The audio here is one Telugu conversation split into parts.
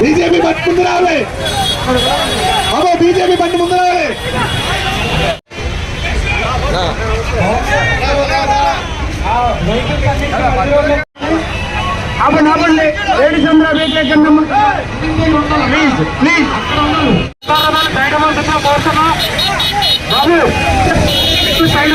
బీజేపీ బండి ముందు రావాలి. బాబా బీజేపీ బండి ముందు రావాలి. ఆపండి ఆపండి. లేడీస్ అందరూ వ్యతిరేకంగా ప్లీజ్ ప్లీజ్. సైడ్ కోరుతున్నా బాబు సైడ్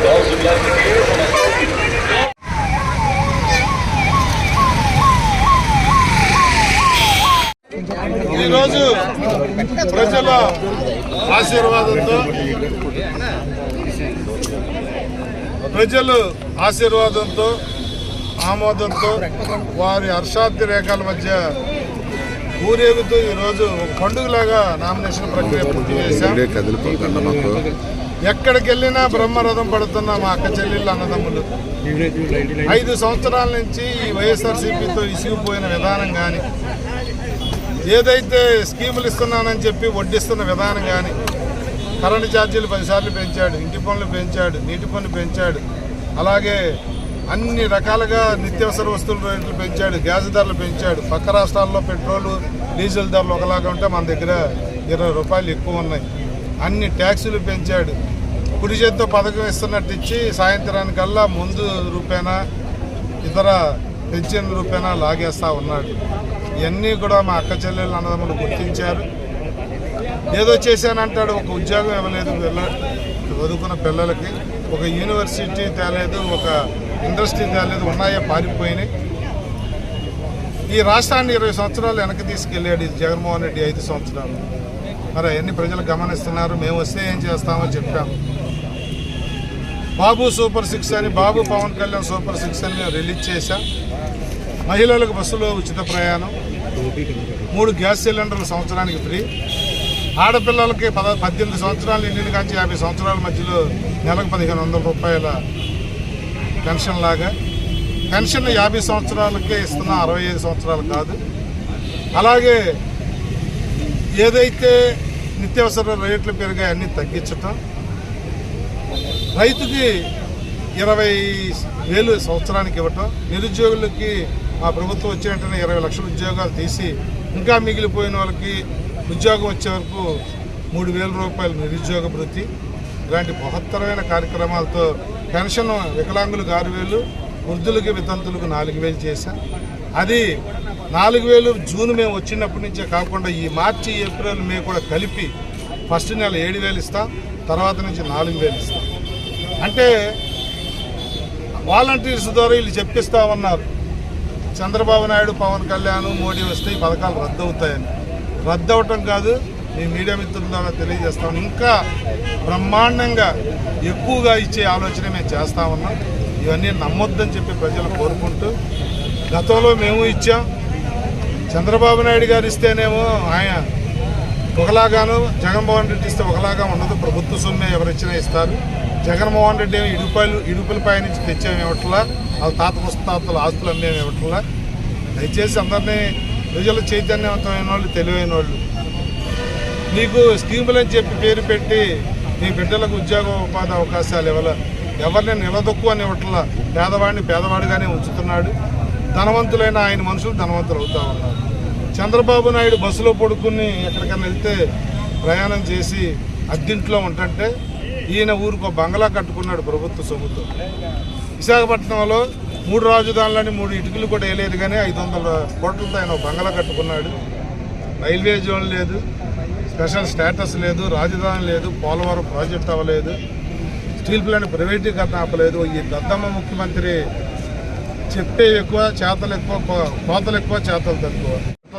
కోరుతున్నాను ఈరోజు ప్రజల ఆశీర్వాదంతో ప్రజలు ఆశీర్వాదంతో ఆమోదంతో వారి హర్షాద్రి రేఖల మధ్య ఊరేగుతూ ఈరోజు ఒక పండుగలాగా నామినేషన్ ప్రక్రియ పూర్తి చేశాం. ఎక్కడికి వెళ్ళినా బ్రహ్మరథం పడుతున్న మా అక్క చెల్లెళ్ళు అన్నదమ్ములు. ఐదు సంవత్సరాల నుంచి ఈ వైఎస్ఆర్సీపీతో ఇసిగిపోయిన విధానం కానీ ఏదైతే స్కీములు ఇస్తున్నానని చెప్పి వడ్డిస్తున్న విధానం కానీ కరెంటు ఛార్జీలు పదిసార్లు పెంచాడు ఇంటి పనులు పెంచాడు నీటి పనులు పెంచాడు. అలాగే అన్ని రకాలుగా నిత్యావసర వస్తువుల రేట్లు పెంచాడు గ్యాస్ ధరలు పెంచాడు. పక్క రాష్ట్రాల్లో పెట్రోలు డీజిల్ ధరలు ఒకలాగా ఉంటే మన దగ్గర ఇరవై రూపాయలు ఎక్కువ ఉన్నాయి. అన్ని ట్యాక్సులు పెంచాడు. కుడి చేత్తో పథకం ఇస్తున్నట్టు ఇచ్చి సాయంత్రానికల్లా ముందు రూపేనా ఇతర పెన్షన్ రూపేనా లాగేస్తూ ఉన్నాడు. ఇవన్నీ కూడా మా అక్క చెల్లెలు అన్నదమ్ములు గుర్తించారు. ఏదో చేశానంటాడు ఒక ఉద్యోగం ఇవ్వలేదు పిల్ల చదువుకున్న పిల్లలకి. ఒక యూనివర్సిటీ తేలేదు ఒక ఇండస్ట్రీ తేలేదు ఉన్నాయా పారిపోయినాయి. ఈ రాష్ట్రాన్ని ఇరవై సంవత్సరాలు వెనక్కి తీసుకెళ్ళాడు ఈ జగన్మోహన్ రెడ్డి ఐదు సంవత్సరాలు. మరి అవన్నీ ప్రజలు గమనిస్తున్నారు. మేము వస్తే ఏం చేస్తామో చెప్పాము. బాబు సూపర్ సిక్స్ అని బాబు పవన్ కళ్యాణ్ సూపర్ సిక్స్ అని మేము రిలీజ్ చేశాం. మహిళలకు బస్సులో ఉచిత ప్రయాణం. మూడు గ్యాస్ సిలిండర్లు సంవత్సరానికి ఫ్రీ. ఆడపిల్లలకి పద పద్దెనిమిది సంవత్సరాలు నిండిన కాంచి యాభై సంవత్సరాల మధ్యలో నెలకు పదిహేను వందల రూపాయల పెన్షన్ లాగా. పెన్షన్ యాభై సంవత్సరాలకే ఇస్తున్నా అరవై ఐదు సంవత్సరాలు కాదు. అలాగే ఏదైతే నిత్యావసర రేట్లు పెరిగాయి అన్నీ తగ్గించటం. రైతుకి ఇరవై వేలు సంవత్సరానికి ఇవ్వటం. నిరుద్యోగులకి మా ప్రభుత్వం వచ్చే వెంటనే ఇరవై లక్షల ఉద్యోగాలు తీసి ఇంకా మిగిలిపోయిన వాళ్ళకి ఉద్యోగం వచ్చే వరకు మూడు వేల రూపాయలు నిరుద్యోగ భృతి ఇలాంటి బృహత్తరమైన కార్యక్రమాలతో పెన్షన్ వికలాంగులకు ఆరు వేలు వృద్ధులకి వితంతులకు నాలుగు వేలు చేశాం. అది నాలుగు వేలు జూన్ మేము వచ్చినప్పటి నుంచే కాకుండా ఈ మార్చి ఏప్రిల్ మే కూడా కలిపి ఫస్ట్ నెల ఏడు వేలు ఇస్తాం తర్వాత నుంచి నాలుగు వేలు ఇస్తాం. అంటే వాలంటీర్స్ ద్వారా వీళ్ళు చెప్పిస్తా ఉన్నారు చంద్రబాబు నాయుడు పవన్ కళ్యాణ్ మోడీ వస్తే ఈ పథకాలు రద్దు అవుతాయని. రద్దు అవటం కాదు మీ మీడియా మిత్రుల ద్వారా తెలియజేస్తాం. ఇంకా బ్రహ్మాండంగా ఎక్కువగా ఇచ్చే ఆలోచన మేము చేస్తా ఉన్నాం. ఇవన్నీ నమ్మొద్దని చెప్పి ప్రజలు కోరుకుంటూ గతంలో మేము ఇచ్చాం. చంద్రబాబు నాయుడు గారు ఇస్తేనేమో ఆయన ఒకలాగాను జగన్మోహన్ రెడ్డి ఇస్తే ఒకలాగా ఉండదు. ప్రభుత్వ సొమ్మే ఎవరిచ్చినా ఇస్తారు. జగన్మోహన్ రెడ్డి ఏమో ఇడుపాయలు ఇడుపులపై నుంచి తెచ్చాము ఇవ్వట్లా? వాళ్ళ తాత ముస్తాతల ఆస్తులు అన్నీ ఇవ్వట్లా? దయచేసి అందరినీ ప్రజలు చైతన్యవంతమైన వాళ్ళు తెలివైన వాళ్ళు. నీకు స్కీములు అని చెప్పి పేరు పెట్టి నీ బిడ్డలకు ఉద్యోగ ఉపాధి అవకాశాలు ఇవ్వాల. ఎవరిని నిలదొక్కు అని ఇవ్వట్లా పేదవాడిని పేదవాడిగానే ఉంచుతున్నాడు. ధనవంతులైన ఆయన మనుషులు ధనవంతులు అవుతా ఉన్నారు. చంద్రబాబు నాయుడు బస్సులో పడుకుని ఎక్కడికైనా వెళ్తే ప్రయాణం చేసి అద్దింట్లో ఉంటుంటే ఈయన ఊరికి బంగ్లా కట్టుకున్నాడు ప్రభుత్వ సొమ్ముతో. విశాఖపట్నంలో మూడు రాజధానులని మూడు ఇటుకలు కూడా వేయలేదు కానీ ఐదు వందల కోట్లతో ఆయన బంగ్లా కట్టుకున్నాడు. రైల్వే జోన్ లేదు స్పెషల్ స్టేటస్ లేదు రాజధాని లేదు పోలవరం ప్రాజెక్ట్ అవ్వలేదు స్టీల్ ప్లాంట్ ప్రైవేటీకరణ ఆపలేదు. ఈ దద్దమ్మ ముఖ్యమంత్రి చెప్పే ఎక్కువ చేతలు ఎక్కువ కో- కోతలు ఎక్కువ చేతలు తక్కువ.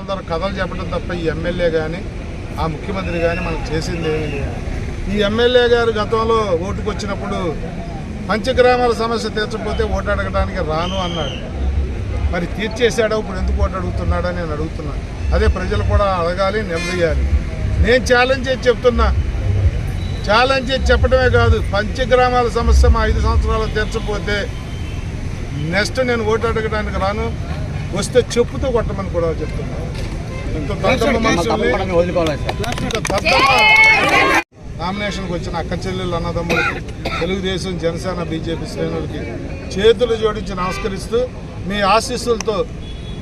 ద్వారా కథలు చెప్పడం తప్ప ఈ ఎమ్మెల్యే కానీ ఆ ముఖ్యమంత్రి కానీ మనకు చేసింది ఏమీ లేదు. ఈ ఎమ్మెల్యే గారు గతంలో ఓటుకు వచ్చినప్పుడు పంచగ్రామాల సమస్య తీర్చకపోతే ఓటు అడగడానికి రాను అన్నాడు. మరి తీర్చేశాడో? ఇప్పుడు ఎందుకు ఓటు అడుగుతున్నాడని నేను అడుగుతున్నాను. అదే ప్రజలు కూడా అడగాలి నిలదీయాలి. నేను ఛాలెంజ్ చేసి చెప్తున్నా. ఛాలెంజ్ చేసి చెప్పడమే కాదు పంచగ్రామాల సమస్య మా ఐదు సంవత్సరాలు తీర్చకపోతే నెక్స్ట్ నేను ఓటు అడగడానికి రాను. వస్తే చెప్పుతో కొట్టమని కూడా చెప్తున్నాను ఇంత దద్దమ్మ మనుషుల్ని నామినేషన్కి వచ్చిన అక్క చెల్లెళ్ళు అన్నదమ్ములకి తెలుగుదేశం జనసేన బీజేపీ శ్రేణులకి చేతులు జోడించి నమస్కరిస్తూ మీ ఆశీస్సులతో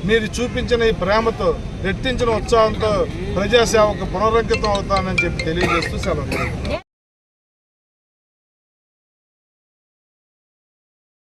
మీరు చూపించిన ఈ ప్రేమతో రెట్టించిన ఉత్సాహంతో ప్రజాసేవకు పునరంకితం అవుతానని చెప్పి తెలియజేస్తూ సెలవు.